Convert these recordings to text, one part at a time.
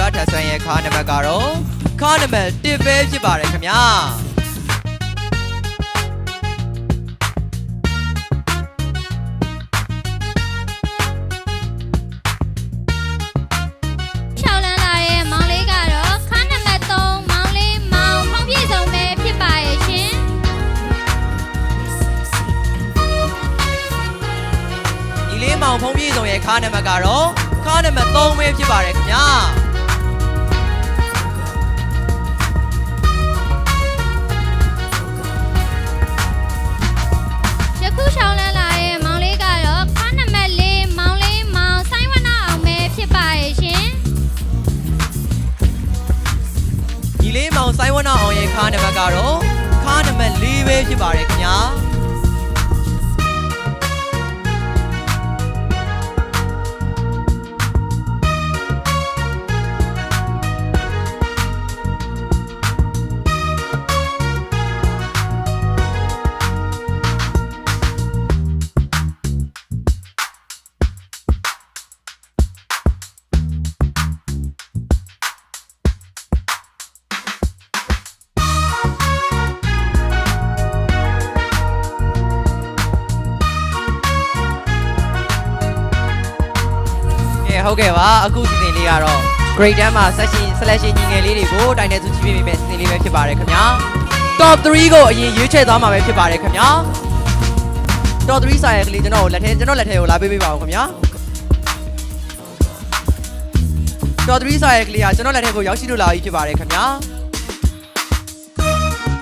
ရဲ့ခါနံပါတ်ကတော့ခါနံပါတ်1ပဲဖြစ်ပါတယ်ခင်ဗျာရှောက်လန်းလာရဲ့မောင်လေးကတော့ခါနံပါတ်3မောင်လေးမောင်ဖုံးပြည့်စုံပဲဖြစ်ပါရဲ့ရှင်ညီလေးမောင်ဖုံးပြေဆောင်ရဲ့ခါနံပါတ်ကတော့ခါနံပါတ်3ပဲဖြစ်ပါတယ်ခင်ဗျာ ကတော့ခါနံပါတ်4ပဲဖြစ်ပါတယ်ခင်ဗျာ ကဲဟုတ်ကဲ့ပါအခုစီစဉ်လေးကတော့ grade 10မှာ session selection ညီငယ်လေးတွေကိုတိုင်တဲ့သူကြီးပြပေးမယ်စီစဉ်လေးပဲဖြစ်ပါတယ်ခင်ဗျာ top 3ကိုအရင်ရွေးချယ်သွားမှာပဲဖြစ်ပါတယ်ခင်ဗျာ top 3စာရဲ့ကလေးကျွန်တော်ကိုလက်ထဲကျွန်တော်လက်ထဲကိုလာပေးပေးပါဦးခင်ဗျာ top 3စာရဲ့ကလေးကကျွန်တော်လက်ထဲကိုရောက်ရှိလို့လာပြီဖြစ်ပါတယ်ခင်ဗျာ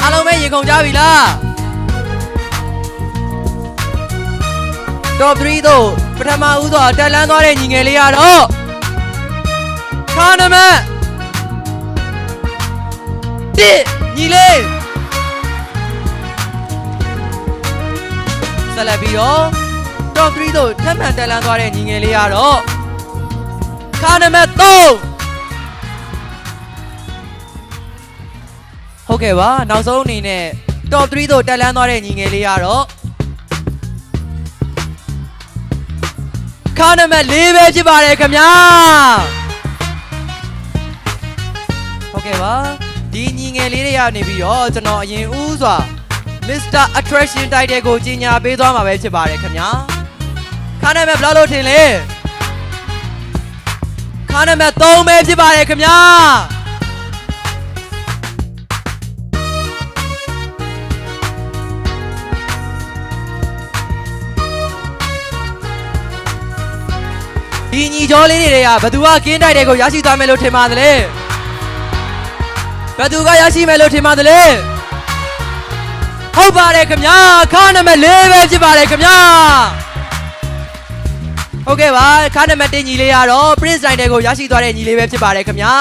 အားလုံးပဲရေကုန်ကြပြီလား top 3တို့ ပထမဦးစွာတက်လန်းသွားတဲ့ညီငယ်လေးကတော့ခါနမတ်တစ်ညီလေးဆက်လက်ပြီးတော့ top 3တို့ထပ်မံတက်လန်းသွားတဲ့ညီငယ်လေးကတော့ခါနမတ်3ဟုတ်ကဲ့ပါနောက်ဆုံးအနေနဲ့ top 3တို့တက်လန်းသွားတဲ့ညီငယ်လေးကတော့ ခါနံပါတ်၄ပဲဖြစ်ပါတယ်ခင်ဗျာဟုတ်ကဲ့ပါဒီညီငယ်လေးတွေကနေပြီးတော့ကျွန်တော်အရင်ဦးစွာ Mr. Attraction Title ကိုကြီးညာပေးသွားမှာပဲဖြစ်ပါတယ်ခင်ဗျာခါနံပါတ်ဘယ်လောက်လို့ထင်လဲခါနံပါတ်3ပဲဖြစ်ပါတယ်ခင်ဗျာ ဒီညီကျော်လေးတွေကဘသူကကင်းတိုက်တဲ့ကိုရရှိသွားမယ်လို့ထင်ပါသလဲဘသူကရရှိမယ်လို့ထင်ပါသလဲဟုတ်ပါတယ်ခင်ဗျာခါနံပါတ်၄ပဲဖြစ်ပါတယ်ခင်ဗျာဟုတ်ကဲ့ပါခါနံပါတ်1ညီလေးကတော့ Prince တိုင်းတဲ့ကိုရရှိသွားတဲ့ညီလေးပဲဖြစ်ပါတယ်ခင်ဗျာ